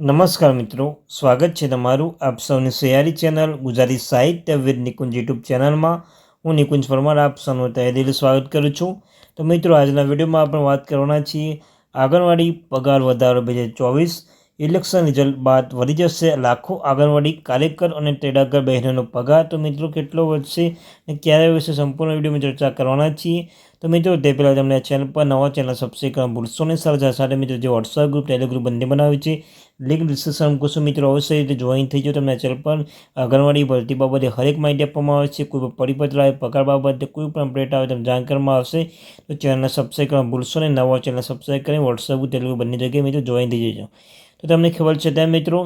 નમસ્કાર મિત્રો, સ્વાગત છે તમારું આપ સૌની સયારી ચેનલ ગુજરાતી સાહિત્ય વિદ નિકુંજ યુટ્યુબ ચેનલમાં. હું નિકુંજ પરમાર, આપ સૌનું તહેદિલ સ્વાગત કરું છું. તો મિત્રો, આજના વિડીયોમાં આપણે વાત કરવાના છીએ. આંગણવાડી પગાર વધારો બે હજાર ચોવીસ ઇલેક્શન રિઝલ્ટ બાદ વધી જશે. લાખો આંગણવાડી કાર્યકર અને તેડાગર બહેનોનો પગાર. તો મિત્રો, કેટલો વધશે અને ક્યારે વિશે સંપૂર્ણ વિડીયોમાં ચર્ચા કરવાના છીએ. તો મિત્રો, તે પહેલાં તમને ચેનલ પર નવા ચેનલ સબસ્ક્રાઈબ કરવા ભૂલશો નહીં. સર સાથે મિત્રો, જે વોટ્સઅપ ગ્રુપ ટેલિગ્રુપ બંને બનાવ્યું છે લિંક ડિસ્ક્રિપ્શન મૂકશો મિત્રો, અવશ્ય રીતે જોઈન થઈ જાઓ. તમને ચેનલ પર આંગણવાડી ભરતી બાબતે હરેક માહિતી આપવામાં આવે છે. કોઈ પણ પરિપત્ર આવે, પગાર બાબતે કોઈ પણ અપડેટ આવે, તમને જાણ કરવામાં આવશે. તો ચેનલને સબસ્ક્રાઈબ કરવા ભૂલશો નહીં. નવા ચેનલ સબસ્ક્રાઈબ કરી વોટ્સઅપ ટેલિગ્રુપ બંને જગ્યાએ મિત્રો જોઈન થઈ જજો. તો તમને ખબર છે તેમ મિત્રો,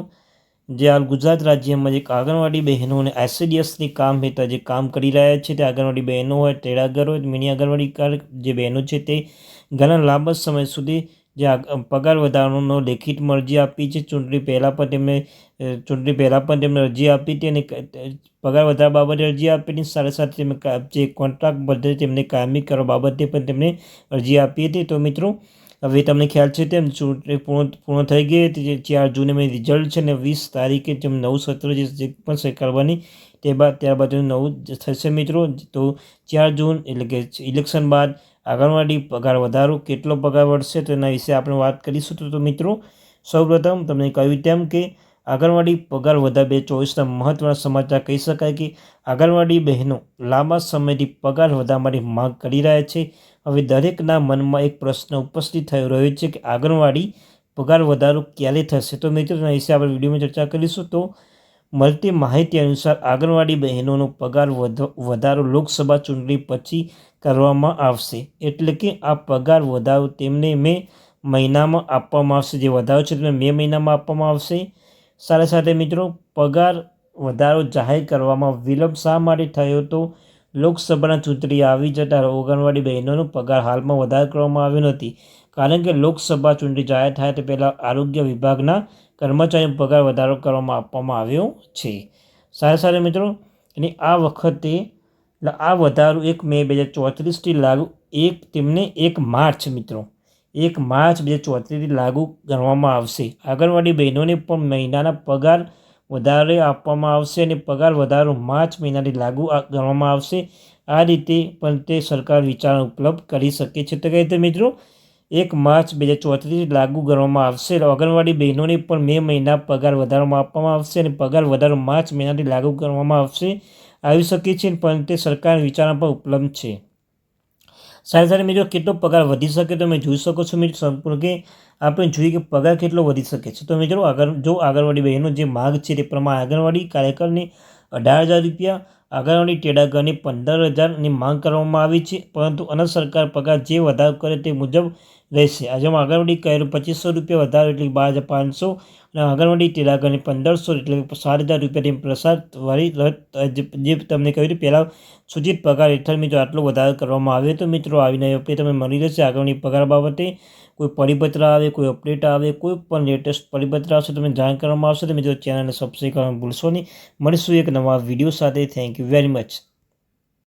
જે હાલ ગુજરાત રાજ્યમાં જે આંગણવાડી બહેનો અને આઈસીડીએસની કામ હેઠળ જે કામ કરી રહ્યા છે, તે આંગણવાડી બહેનો હોય, તેડાગર હોય, મિની આંગણવાડી જે બહેનો છે તે ઘણા લાંબા સમય સુધી જે પગાર વધારવાનો લેખિત અરજી આપી છે. ચૂંટણી પહેલાં પણ તેમણે ચૂંટણી પહેલાં પણ તેમણે અરજી આપી હતી અને પગાર વધારવા બાબતે અરજી આપી હતી. સાથે સાથે તેમણે જે કોન્ટ્રાક્ટ પદ્ધતિ તેમને કાયમી કરવા બાબતે પણ તેમણે અરજી આપી હતી. તો મિત્રો હવે તમને ખ્યાલ છે તેમ ચૂંટણી પૂર્ણ પૂર્ણ થઈ ગઈ હતી ચાર જૂને મેં રિઝલ્ટ છે ને વીસ તારીખે જેમ નવું સત્ર જે પણ સ્વીકારવાની તે બાદ ત્યારબાદ નવું થશે મિત્રો. તો ચાર જૂન એટલે કે ઇલેક્શન બાદ આંગણવાડી પગાર વધારો કેટલો પગાર વધશે તેના વિશે આપણે વાત કરીશું. તો મિત્રો, સૌપ્રથમ તમને કહ્યું તેમ કે આંગણવાડી પગાર વધાર બે ચોવીસના મહત્વના સમાચાર કહી શકાય કે આંગણવાડી બહેનો લાંબા સમયથી પગાર વધારવા માટે માંગ કરી રહ્યા છે. હવે દરેકના મનમાં એક પ્રશ્ન ઉપસ્થિત થઈ રહ્યો છે કે આંગણવાડી પગાર વધારો ક્યારે થશે? તો મિત્રોના વિશે આપણે વિડીયોમાં ચર્ચા કરીશું. તો મળતી માહિતી અનુસાર આંગણવાડી બહેનોનો પગાર વધારો લોકસભા ચૂંટણી પછી કરવામાં આવશે. એટલે કે આ પગાર વધારો તેમને મે મહિનામાં આપવામાં આવશે. જે વધારો છે તેમને મે મહિનામાં આપવામાં આવશે. સાથે સાથે મિત્રો, પગાર વધારો જાહેર કરવામાં વિલંબ શા માટે થયો તો લોકસભાના ચૂંટણી આવી જતાં આંગણવાડી બહેનોનો પગાર હાલમાં વધારો કરવામાં આવ્યો નથી. કારણ કે લોકસભા ચૂંટણી જાહેર થાય તે પહેલાં આરોગ્ય વિભાગના કર્મચારીઓ પગાર વધારો કરવામાં આપવામાં આવ્યો છે. સાથે સાથે મિત્રો, અને આ વખતે આ વધારો એક મે બે હજાર ચોત્રીસથી લાગુ એક, તેમને એક માર્ચ મિત્રો. એક માર્ચ બે હજાર ચોત્રીસથી લાગુ ગણવામાં આવશે. આંગણવાડી બહેનોને પણ મહિનાના પગાર વધારે આપવામાં આવશે અને પગાર વધારો માર્ચ મહિનાથી લાગુ ગણવામાં આવશે. આ રીતે પણ તે સરકાર વિચારણા ઉપલબ્ધ કરી શકે છે. તો કહે તો મિત્રો, એક માર્ચ બે હજાર ચોત્રીસથી લાગુ કરવામાં આવશે. આંગણવાડી બહેનોને પણ મે મહિના પગાર વધારવામાં આપવામાં આવશે અને પગાર વધારો માર્ચ મહિનાથી લાગુ કરવામાં આવશે. આવી શકે છે, પણ તે સરકાર વિચારણા પર ઉપલબ્ધ છે. સાથે સાથે મિત્રો, કેટલો પગાર વધી શકે તમે જોઈ શકો છો, મિત્રો, સંપૂર્ણ કે આપણે જોઈએ કે પગાર કેટલો વધી શકે છે. તો મિત્રો, આગળ, જો આંગણવાડી બહેનો જે માગ છે તે પ્રમાણે આંગણવાડી કાર્યકરને અઢાર હજાર રૂપિયા, આંગણવાડી ટેડાગરને પંદર હજારની માંગ કરવામાં આવી છે. પરંતુ અન સરકાર પગાર જે વધારો કરે તે મુજબ રહેશે. આજે આંગણવાડી કહેર પચીસો રૂપિયા વધારો એટલે બાર હજાર પાંચસો અને આંગણવાડી ટેડાગરની પંદરસો એટલે સાત હજાર રૂપિયાની પ્રસાદ વાળી જે તમને કહ્યું પહેલાં સૂચિત પગાર હેઠળ મિત્રો આટલો વધારો કરવામાં આવે તો મિત્રો આવીને અપડેટ તમે મળી રહેશે આગળની પગાર બાબતે. કોઈ પરિપત્ર આવે, કોઈ અપડેટ આવે, કોઈ પણ લેટેસ્ટ પરિપત્ર આવશે તમે જાણ કરવામાં આવશે તો મિત્રો ચેનલને સબસ્ક્રાઈબ કરવાનું ભૂલશો નહીં. મળીશું એક નવા વીડિયો સાથે. Thank you very much